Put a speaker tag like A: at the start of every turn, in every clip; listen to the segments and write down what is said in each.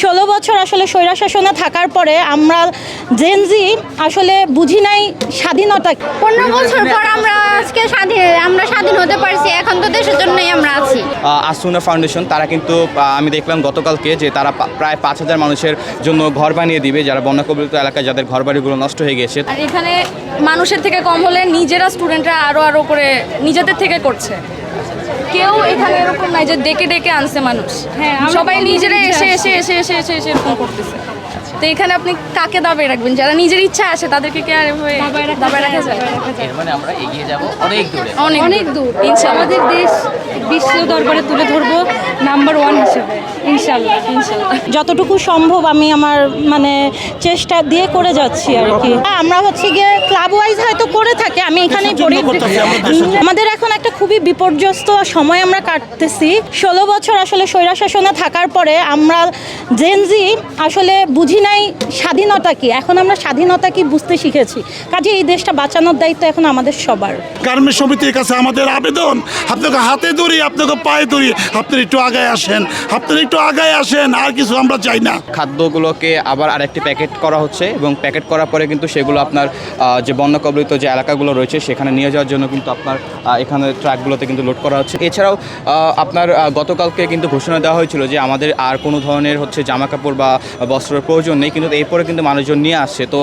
A: ষোলো বছর আসলে স্বৈরাশাসনে থাকার পরে আমরা জেনজি আসলে বুঝি নাই স্বাধীনতা
B: পনেরো বছর পর আমরা আজকে স্বাধীন আমরা স্বাধীন হতে পারছি এখন তো দেশের জন্যই আমরা আছি।
C: আসুনা ফাউন্ডেশন তারা কিন্তু আমি দেখলাম গতকালকে যে তারা প্রায় পাঁচ হাজার মানুষের জন্য ঘর বানিয়ে দিবে যারা বন্যা কবলিত এলাকায় যাদের ঘর বাড়িগুলো নষ্ট হয়ে গেছে
D: আর এখানে মানুষের থেকে কম হলে নিজেরা স্টুডেন্টরা আরও আরও করে নিজেদের থেকে করছে। কেউ এখানে এরকম নাই যে ডেকে ডেকে আনছে মানুষ। হ্যাঁ সবাই নিজেরা এসে এসে এসে এসে এসে এসে এরকম করতেছে। তো এখানে আপনি কাকে দাবায় রাখবেন? যারা নিজের ইচ্ছা আসে তাদেরকে কে আর দাবায় রাখা যায়?
E: মানে আমরা এগিয়ে যাব অনেক দূরে।
D: অনেক অনেক দূর। ইনশাআল্লাহ।
F: আমাদের দেশ বিশ্ব দরবারে তুলে ধরবো। নাম্বার ওয়ান হিসেবে ইনশাল্লাহ
D: ইনশাল্লাহ।
A: যতটুকু সম্ভব আমি আমার মানে চেষ্টা দিয়ে করে যাচ্ছি আর কি। আমরা হচ্ছে গিয়ে ক্লাব ওয়াইজ হয়তো করে থাকে আমি এখানেই পড়ি আমাদের এখন একটা খুবই বিপর্যস্ত সময় আমরা কাটতেছি। ষোলো বছর আসলে স্বৈরাশাসনে থাকার পরে আমরা জেনজি আসলে বুঝি নাই স্বাধীনতা কি? এখন আমরা স্বাধীনতা কি বুঝতে শিখেছি? কাজে এই দেশটা বাঁচানোর দায়িত্ব এখন আমাদের সবার।
G: গার্মেন্ট সমিতির কাছে আমাদের আবেদন আপনাকে হাতে ধরি আপনাকে পায়ে ধরি আপনি একটু আগায় আসেন আপনি একটু আগায় আসেন আর কিছু আমরা চাই না।
C: খাদ্যগুলোকে আবার আরেকটি প্যাকেট করা হচ্ছে এবং প্যাকেট করার পরে কিন্তু সেগুলো আপনার যে বন্যা কবলিত যে এলাকাগুলো রয়েছে সেখানে নিয়ে যাওয়ার জন্য কিন্তু আপনার এখানে ট্রাকগুলোতে কিন্তু লোড করা হচ্ছে। এছাড়াও আপনার গতকালকে কিন্তু ঘোষণা দেওয়া হয়েছিল যে আমাদের আর কোনো ধরনের হচ্ছে জামা কাপড় বা বস্ত্রের প্রয়োজন নেই, কিন্তু এরপরে কিন্তু মানুষজন নিয়ে আসছে। তো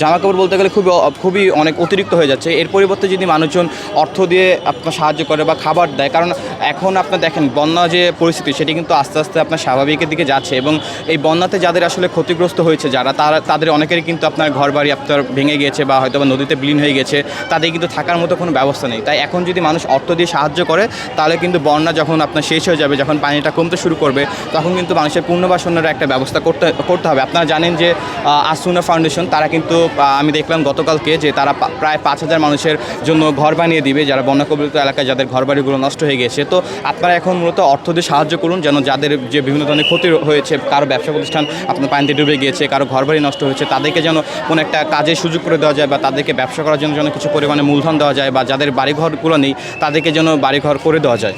C: জামা কাপড় বলতে গেলে খুবই খুবই অনেক অতিরিক্ত হয়ে যাচ্ছে। এর পরিবর্তে যদি মানুষজন অর্থ দিয়ে আপনার সাহায্য করে বা খাবার দেয়, কারণ এখন আপনার দেখেন, বন্যা যে পরিস্থিতি, সেটি কিন্তু আস্তে আস্তে আপনার স্বাভাবিকের দিকে যাচ্ছে এবং এই বন্যাতে যাদের আসলে ক্ষতিগ্রস্ত হয়েছে, যারা তারা, তাদের অনেকেরই কিন্তু আপনার ঘর বাড়ি আপনার ভেঙে গিয়েছে বা হয়তো বা নদীতে বিলীন হয়ে গেছে, তাদের কিন্তু থাকার মতো কোনো ব্যবস্থা নেই। তাই এখন যদি মানুষ অর্থ দিয়ে সাহায্য করে, তাহলে কিন্তু বন্যা যখন আপনার শেষ হয়ে যাবে, যখন পানিটা কমতে শুরু করবে, তখন কিন্তু মানুষের পুনর্বাসনের একটা ব্যবস্থা করতে করতে হবে। আপনারা জানেন যে আসুনা ফাউন্ডেশন তারা কিন্তু আমি দেখলাম গতকালকে যে তারা প্রায় পাঁচ হাজার মানুষের জন্য ঘর বানিয়ে দিবে যারা বন্যা কবলিত এলাকায় যাদের ঘর বাড়িগুলো নষ্ট হয়ে গেছে তো আপনারা এখন মূলত অর্থ দিয়ে সাহায্য করুন যেন যাদের যে বিভিন্ন ধরনের ক্ষতি হয়েছে, কারও ব্যবসা প্রতিষ্ঠান আপনার পানিতে ডুবে গিয়েছে, কারও ঘর বাড়ি নষ্ট হয়েছে, তাদেরকে যেন কোনো একটা কাজের সুযোগ করে দেওয়া যায় বা তাদেরকে ব্যবসা করার জন্য যেন কিছু পরিমাণে মূলধন দেওয়া যায় বা যাদের বাড়িঘরগুলো নেই, তাদেরকে যেন বাড়িঘর করে দেওয়া যায়।